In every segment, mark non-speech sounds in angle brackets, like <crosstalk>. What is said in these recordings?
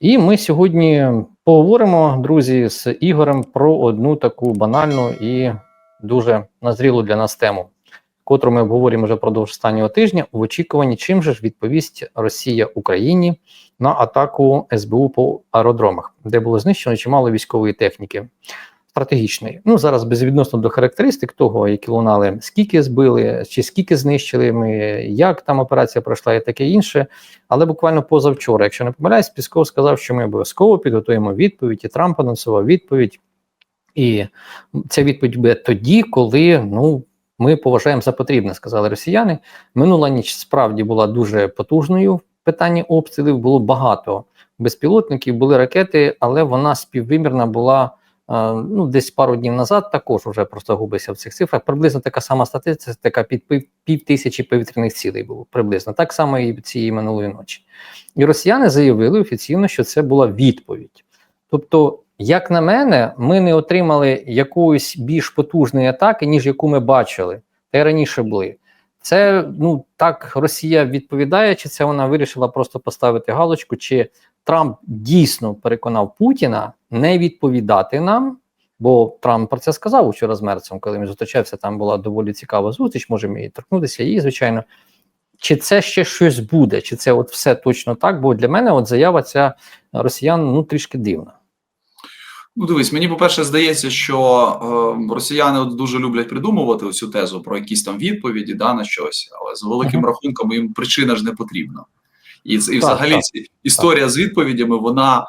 І ми сьогодні поговоримо, друзі, з Ігорем про одну таку банальну і дуже назрілу для нас тему, котру ми обговорюємо вже впродовж останнього тижня в очікуванні, чим же ж відповість Росія Україні на атаку СБУ по аеродромах, де було знищено чимало військової техніки. Стратегічної. Ну зараз безвідносно до характеристик того, які лунали, скільки збили, чи скільки знищили ми, як там операція пройшла, і таке інше. Але буквально позавчора, якщо не помиляюсь, Пісков сказав, що ми обов'язково підготуємо відповідь, і Трамп анонсував відповідь. І ця відповідь буде тоді, коли ну ми поважаємо за потрібне, сказали росіяни. Минула ніч справді була дуже потужною в питанні обстрілів. Було багато безпілотників, були ракети, але вона співвимірна була. Ну, десь пару днів назад також вже просто губився в цих цифрах. Приблизно така сама статистика під пів тисячі повітряних цілей було приблизно так само і цієї минулої ночі. І росіяни заявили офіційно, що це була відповідь. Тобто, як на мене, ми не отримали якоїсь більш потужної атаки, ніж яку ми бачили, та й раніше були. Це ну так Росія відповідає, чи це вона вирішила просто поставити галочку, чи Трамп дійсно переконав Путіна не відповідати нам, бо Трамп про це сказав учора з Мерцем, коли він зустрічався. Там була доволі цікава зустріч. Можемо і торкнутися її, звичайно. Чи це ще щось буде, чи це от все точно так? Бо для мене от заява ця росіян ну трішки дивна. Ну, дивись, мені по-перше, здається, що е, росіяни от дуже люблять придумувати цю тезу про якісь там відповіді да, на щось, але з великим uh -huh. рахунком їм причина ж не потрібна. І і так, взагалі так, історія так. з відповідями, вона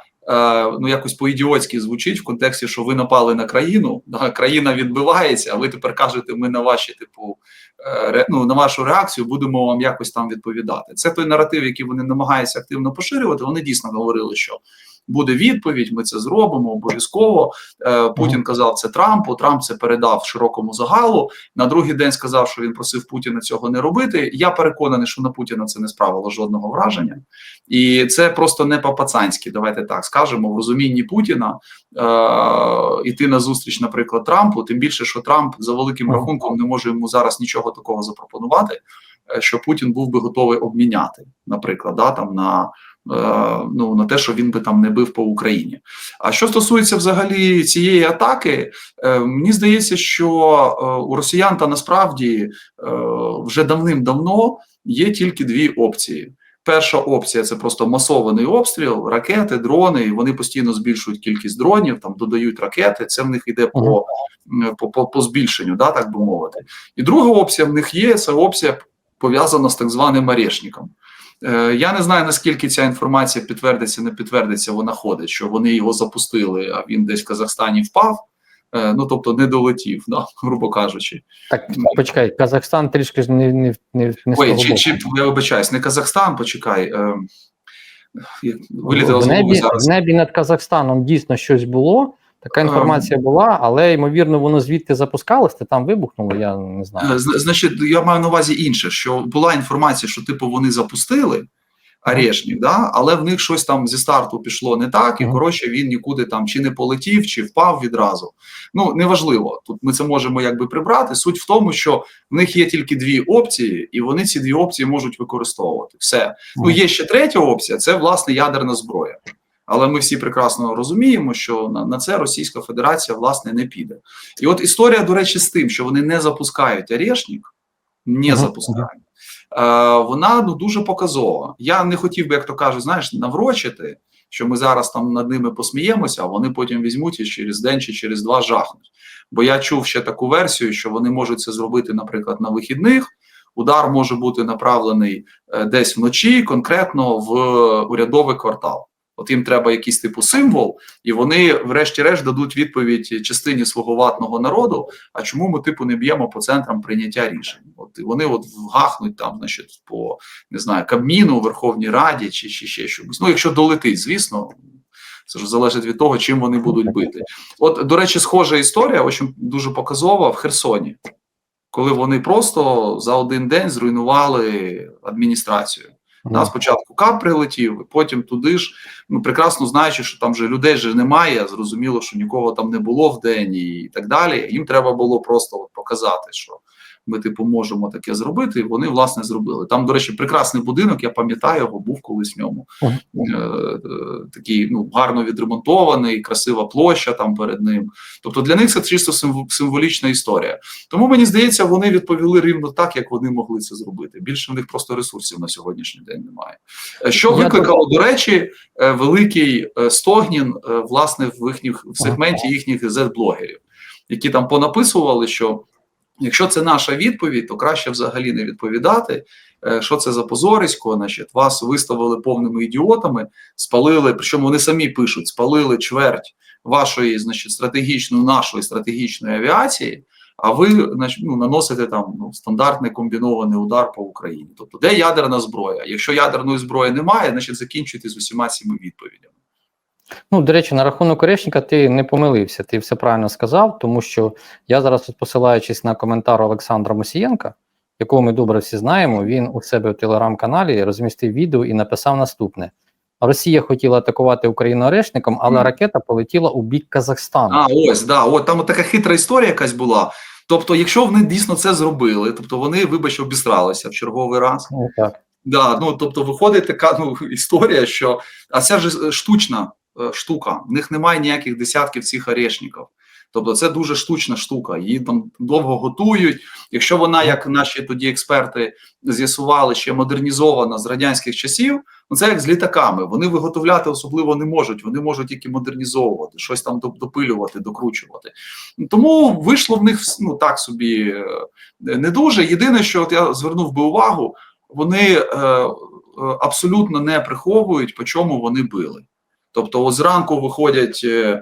ну якось по-ідіотськи звучить в контексті, що ви напали на країну, <laughs> країна відбивається, а ви тепер кажете, ми на ваші, типу, е, ну, на вашу реакцію будемо вам якось там відповідати. Це той наратив, який вони намагаються активно поширювати. Вони дійсно говорили, що буде відповідь. Ми це зробимо обов'язково. Е, Путін казав це Трампу. Трамп це передав широкому загалу. На другий день сказав, що він просив Путіна цього не робити. Я переконаний, що на Путіна це не справило жодного враження, і це просто не по-пацанськи. Давайте так скажемо в розумінні Путіна е, іти на зустріч, наприклад, Трампу. Тим більше, що Трамп за великим рахунком не може йому зараз нічого такого запропонувати. е, Що Путін був би готовий обміняти, наприклад, да, там на ну на те, що він би там не бив по Україні. А що стосується взагалі цієї атаки, е, мені здається, що е, у росіян та насправді вже давним-давно є тільки дві опції. Перша опція це просто масований обстріл, ракети, дрони. і Вони постійно збільшують кількість дронів, там додають ракети. Це в них йде по по, по, по збільшенню, да, так би мовити. І друга опція в них є це опція пов'язана з так званим орешником. Е, я не знаю наскільки ця інформація підтвердиться, не підтвердиться. Вона ходить, що вони його запустили, а він десь в Казахстані впав. Е, ну тобто не долетів, да, <laughs> грубо кажучи. Так почекай, Казахстан трішки ж не не, не, не Ой, чи, чи я вибачаюсь, не Казахстан, почекай. Е, в, небі, в небі над Казахстаном дійсно щось було. Така інформація um, була, але ймовірно, воно звідти запускалось, ти там вибухнуло. Я не знаю. Значить, я маю на увазі інше, що була інформація, що типу вони запустили орешник, да, але в них щось там зі старту пішло не так, і коротше він нікуди там чи не полетів, чи впав відразу. Ну неважливо. Тут ми це можемо якби прибрати. Суть в тому, що в них є тільки дві опції, і вони ці дві опції можуть використовувати. Все ну є ще третя опція це власне ядерна зброя. Але ми всі прекрасно розуміємо, що на на це Російська Федерація власне не піде. І от історія, до речі, з тим, що вони не запускають орешник, не запускають, е, вона ну дуже показова. Я не хотів би, як то кажуть, знаєш, наврочити, що ми зараз там над ними посміємося, а вони потім візьмуть і через день чи через два жахнуть. Бо я чув ще таку версію, що вони можуть це зробити, наприклад, на вихідних. Удар може бути направлений е, десь вночі, конкретно в урядовий квартал. От їм треба якийсь типу символ, і вони, врешті-решт, дадуть відповідь частині свого ватного народу. А чому ми типу не б'ємо по центрам прийняття рішень? От і вони от вгахнуть там, значить, по не знаю, Кабміну, Верховній Раді чи, чи ще щось. Ну, якщо долетить, звісно. Це ж залежить від того, чим вони будуть бити. От, до речі, схожа історія, очень дуже показова в Херсоні, коли вони просто за один день зруйнували адміністрацію. Да, спочатку кап прилетів, потім туди ж, ну прекрасно знаючи, що там вже людей же немає. Зрозуміло, що нікого там не було в день і так далі. Їм треба було просто от показати, що ми типу можемо таке зробити. Вони власне зробили. Там, до речі, прекрасний будинок. Я пам'ятаю його, був колись в ньому. Е, е, такий ну гарно відремонтований, красива площа там перед ним. Тобто для них це чисто символ- символічна історія. Тому мені здається, вони відповіли рівно так, як вони могли це зробити. Більше в них просто ресурсів на сьогоднішній день немає. Е, Що викликало, до речі, великий стогнін власне в їхніх в сегменті їхніх Z-блогерів, які там понаписували, що якщо це наша відповідь, то краще взагалі не відповідати. Е, Що це за позорисько? Значить, вас виставили повними ідіотами, спалили. Причому вони самі пишуть: спалили чверть вашої, значить, стратегічної нашої стратегічної авіації. А ви значить, ну, наносите там ну, стандартний комбінований удар по Україні. Тобто, де ядерна зброя? Якщо ядерної зброї немає, значить закінчуйте з усіма цими відповідями. Ну, до речі, на рахунок Орешника ти не помилився, ти все правильно сказав, тому що я зараз, тут посилаючись на коментар Олександра Мосієнка, якого ми добре всі знаємо, він у себе в телеграм-каналі розмістив відео і написав наступне: Росія хотіла атакувати Україну Орешником, але Мгм. ракета полетіла у бік Казахстану. А, ось, да, от там така хитра історія якась була. Тобто, якщо вони дійсно це зробили, тобто вони, вибач, обістралися в черговий раз. Ну, так. Да, ну тобто виходить така ну, історія, що а це ж штучна штука. В них немає ніяких десятків цих орешників. Тобто, це дуже штучна штука. Її там довго готують. Якщо вона, як наші тоді експерти з'ясували, ще модернізована з радянських часів, ну це як з літаками. Вони виготовляти особливо не можуть. Вони можуть тільки модернізовувати, щось там допилювати, докручувати. Тому вийшло в них ну так собі е, не дуже. Єдине, що от я звернув би увагу, вони е, е, абсолютно не приховують, по чому вони били. Тобто, от зранку виходять е,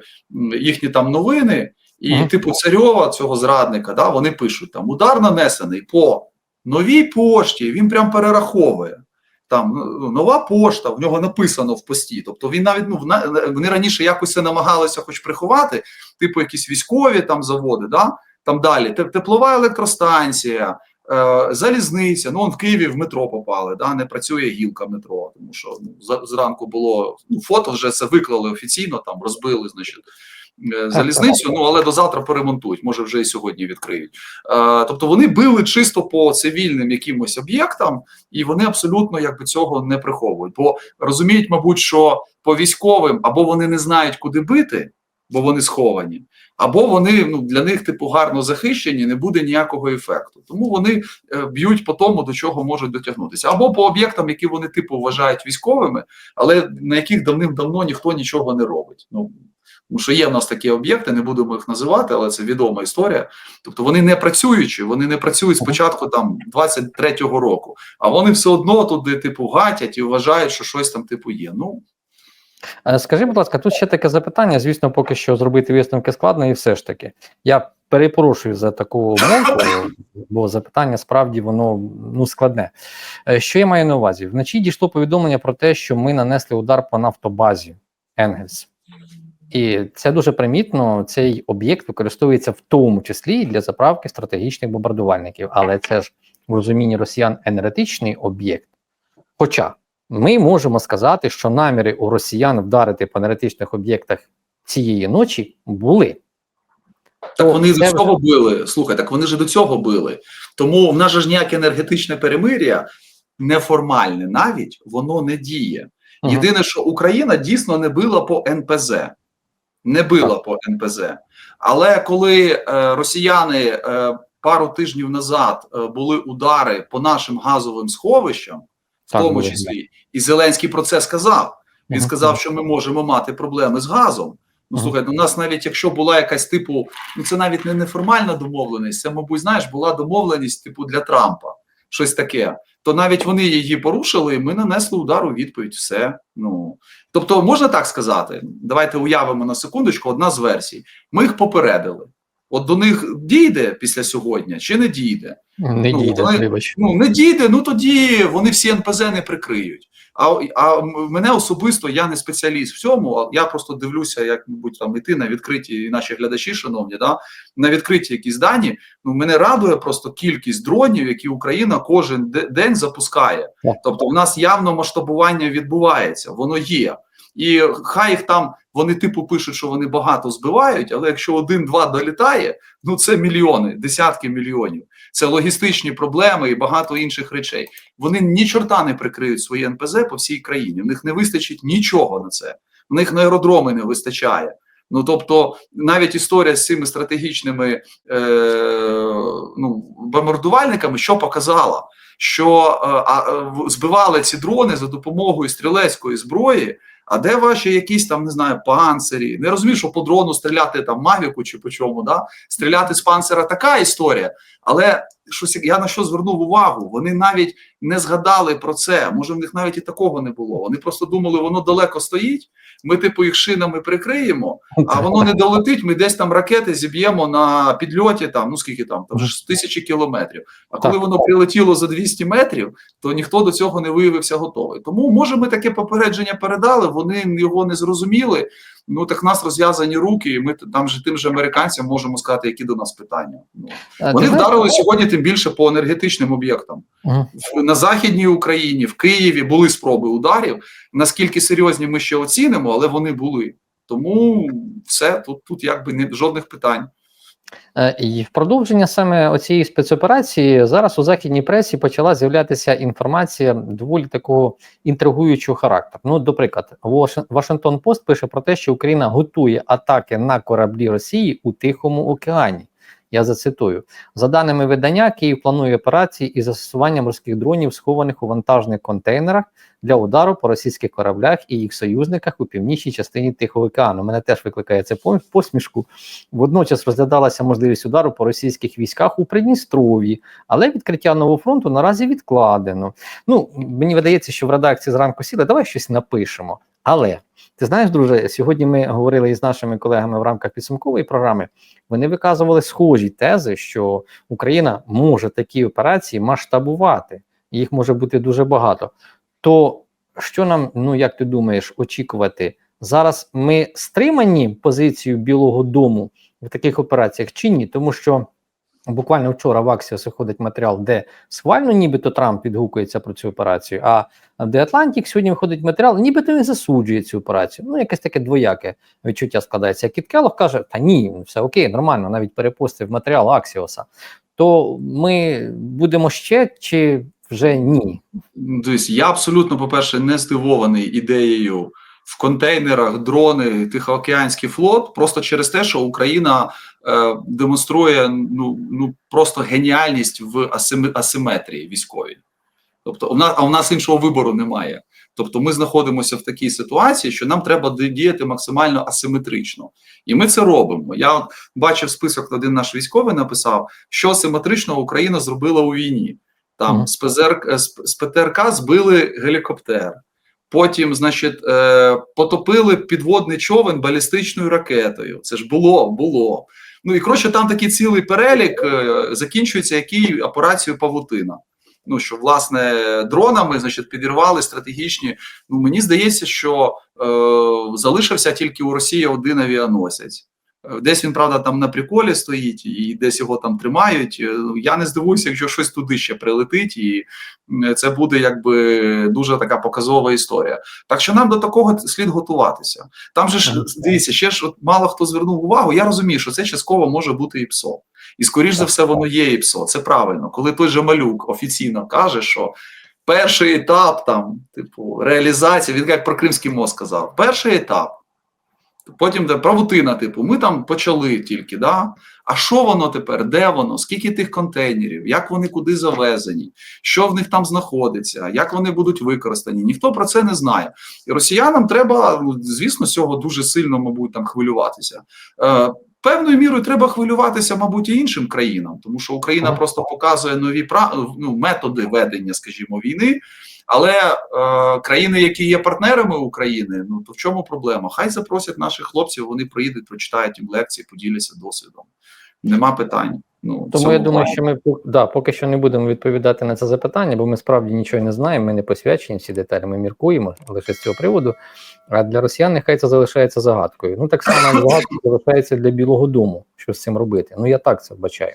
їхні там новини, і, Мгм. типу, царьова цього зрадника, да, вони пишуть там удар нанесений по новій пошті, він прям перераховує. Там ну, нова пошта, в нього написано в пості. Тобто він навіть ну вони раніше якось це намагалися хоч приховати, типу якісь військові там заводи, да? там далі теплова електростанція, залізниця. Ну, он в Києві в метро попали, да? не працює гілка метро, тому що ну, за- зранку було ну, фото вже це виклали офіційно, там розбили, значить. е, Залізницю, ну але до завтра поремонтують, може вже і сьогодні відкриють. Е, тобто вони били чисто по цивільним якимось об'єктам, і вони абсолютно якби цього не приховують. Бо розуміють, мабуть, що по військовим або вони не знають, куди бити, бо вони сховані, або вони ну для них типу гарно захищені, не буде ніякого ефекту. Тому вони е, б'ють по тому, до чого можуть дотягнутися, або по об'єктам, які вони типу вважають військовими, але на яких давним-давно ніхто нічого не робить. Ну тому що є в нас такі об'єкти, не будемо їх називати, але це відома історія. Тобто вони не працюючі, вони не працюють з початку там 23-го року, а вони все одно туди, типу, гатять і вважають, що щось там типу є. Ну Скажи, будь ласка, тут ще таке запитання. Звісно, поки що зробити висновки складно, і все ж таки. Я перепрошую за таку мовку, бо запитання справді воно ну складне. Е, Що я маю на увазі? Вночі дійшло повідомлення про те, що ми нанесли удар по нафтобазі Енгельс. І це дуже примітно. Цей об'єкт використовується в тому числі і для заправки стратегічних бомбардувальників, але це ж в розумінні росіян енергетичний об'єкт. Хоча ми можемо сказати, що наміри у росіян вдарити по енергетичних об'єктах цієї ночі були. так вони до цього били. Слухай, так вони ж до цього били. Тому в нас же ж ніяке енергетичне перемир'я, неформальне навіть, воно не діє. Єдине, що Україна дійсно не била по НПЗ, не била по НПЗ. Але коли е, росіяни е, пару тижнів назад е, були удари по нашим газовим сховищам, в Так, тому числі, і Зеленський про це сказав. Він сказав, що ми можемо мати проблеми з газом. Ну Мгм. слухай, у нас навіть якщо була якась типу, ну це навіть не неформальна домовленість, це, мабуть, знаєш, була домовленість типу для Трампа, щось таке. То навіть вони її порушили, і ми нанесли удар у відповідь. Все. Ну тобто, можна так сказати. Давайте уявимо на секундочку. Одна з версій. Ми їх попередили. От до них дійде після сьогодні чи не дійде? Не Ну, дійде, вони- вибач. Ну не дійде, ну тоді вони всі НПЗ не прикриють. А, а мене особисто я не спеціаліст в цьому. Я просто дивлюся, як мабуть там іти на відкриті і наші глядачі, шановні, да на відкриті якісь дані. Ну мене радує просто кількість дронів, які Україна кожен де- день запускає. Так. Тобто, в нас явно масштабування відбувається, воно є. І хай їх там вони типу пишуть, що вони багато збивають, але якщо один-два долітає, ну це мільйони, десятки мільйонів. Це логістичні проблеми і багато інших речей. Вони ні чорта не прикриють свої НПЗ по всій країні. В них не вистачить нічого на це. В них на аеродроми не вистачає. Ну тобто, навіть історія з цими стратегічними е, ну, бомбардувальниками, що показала, що е, е, збивали ці дрони за допомогою стрілецької зброї. А де ваші якісь там не знаю панцирі? Не розумію, що по дрону стріляти там мавіку чи по чому, да? стріляти з панцира така історія. Але щось я на що звернув увагу? Вони навіть не згадали про це. Може, в них навіть і такого не було. Вони просто думали, воно далеко стоїть. Ми, типу, їх шинами прикриємо, а воно не долетить. Ми десь там ракети зіб'ємо на підльоті. Там ну скільки там, там ж тисячі кілометрів. А коли воно прилетіло за 200 метрів, то ніхто до цього не виявився готовий. Тому може ми таке попередження передали. Вони його не зрозуміли. Ну так в нас розв'язані руки, і ми там же тим же американцям можемо сказати, які до нас питання. Ну вони вдарили сьогодні тим більше по енергетичним об'єктам. ага. На західній Україні, в Києві були спроби ударів. Наскільки серйозні ми ще оцінимо, але вони були. Тому все тут, тут якби не жодних питань. Е, І в продовження саме оцієї спецоперації зараз у західній пресі почала з'являтися інформація доволі такого інтригуючого характеру. Ну, до прикладу, Вашингтон Пост пише про те, що Україна готує атаки на кораблі Росії у Тихому океані. Я зацитую за даними видання, Київ планує операції із застосуванням морських дронів, схованих у вантажних контейнерах для удару по російських кораблях і їх союзниках у північній частині Тихого океану. Мене теж викликає це посмішку. Водночас розглядалася можливість удару по російських військах у Придністров'ї, але відкриття нового фронту наразі відкладено. Ну мені видається, що в редакції зранку сіли, давай щось напишемо. Але ти знаєш, друже, сьогодні ми говорили із нашими колегами в рамках підсумкової програми. Вони виказували схожі тези, що Україна може такі операції масштабувати, їх може бути дуже багато. То що нам, ну як ти думаєш, очікувати? Зараз ми стримані позицію Білого Дому в таких операціях чи ні? Тому що буквально вчора в Аксіос виходить матеріал, де схвально, нібито Трамп відгукується про цю операцію. А The Atlantic сьогодні виходить матеріал, нібито він засуджує цю операцію. Ну, якесь таке двояке відчуття складається. А Кіт Келлог каже: та ні, все окей, нормально, навіть перепостив матеріал Аксіоса. То ми будемо ще чи вже ні? Дивись, я абсолютно, по-перше, не здивований ідеєю в контейнерах дрони, Тихоокеанський флот, просто через те, що Україна е, демонструє ну, ну просто геніальність в асим, асиметрії військовій. Тобто, у нас, а у нас іншого вибору немає. Тобто, ми знаходимося в такій ситуації, що нам треба діяти максимально асиметрично, і ми це робимо. Я бачив список, один наш військовий написав, що асиметричного Україна зробила у війні. Там Мгм. з, ПЗР, з, з ПТРК збили гелікоптер. Потім, значить, е, потопили підводний човен балістичною ракетою. Це ж було, було. Ну і коротше, там такий цілий перелік е, закінчується який операцією Павутина. Ну що власне дронами, значить, підірвали стратегічні. Ну мені здається, що е, залишився тільки у Росії один авіаносець. Е, Десь він, правда, там на приколі стоїть, і десь його там тримають. Е, Я не здивуюся, якщо щось туди ще прилетить, і це буде якби дуже така показова історія. Так що нам до такого слід готуватися. Там же ж дивіться, ще ж от мало хто звернув увагу. Я розумію, що це частково може бути і ПСО. І скоріш за все, воно є і ПСО. Це правильно. Коли той же малюк офіційно каже, що перший етап там, типу, реалізація, він як про Кримський мост сказав, перший етап. Потім де правутина, типу, ми там почали тільки, да? А що воно тепер? Де воно? Скільки тих контейнерів? Як вони куди завезені? Що в них там знаходиться? Як вони будуть використані? Ніхто про це не знає. І росіянам треба, звісно, з цього дуже сильно, мабуть, там хвилюватися. Е, Певною мірою треба хвилюватися, мабуть, і іншим країнам, тому що Україна просто показує нові ну, методи ведення, скажімо, війни. Але е, країни, які є партнерами України, ну то в чому проблема? Хай запросять наших хлопців, вони приїдуть, прочитають їм лекції, поділяться досвідом. Нема питань. Ну Тому я думаю, плані. що ми да, поки що не будемо відповідати на це запитання, бо ми справді нічого не знаємо, ми не посвячені всі деталі, ми міркуємо лише з цього приводу. А для росіян нехай це залишається загадкою. Ну так само загадкою залишається для Білого Дому, що з цим робити. Ну я так це вбачаю.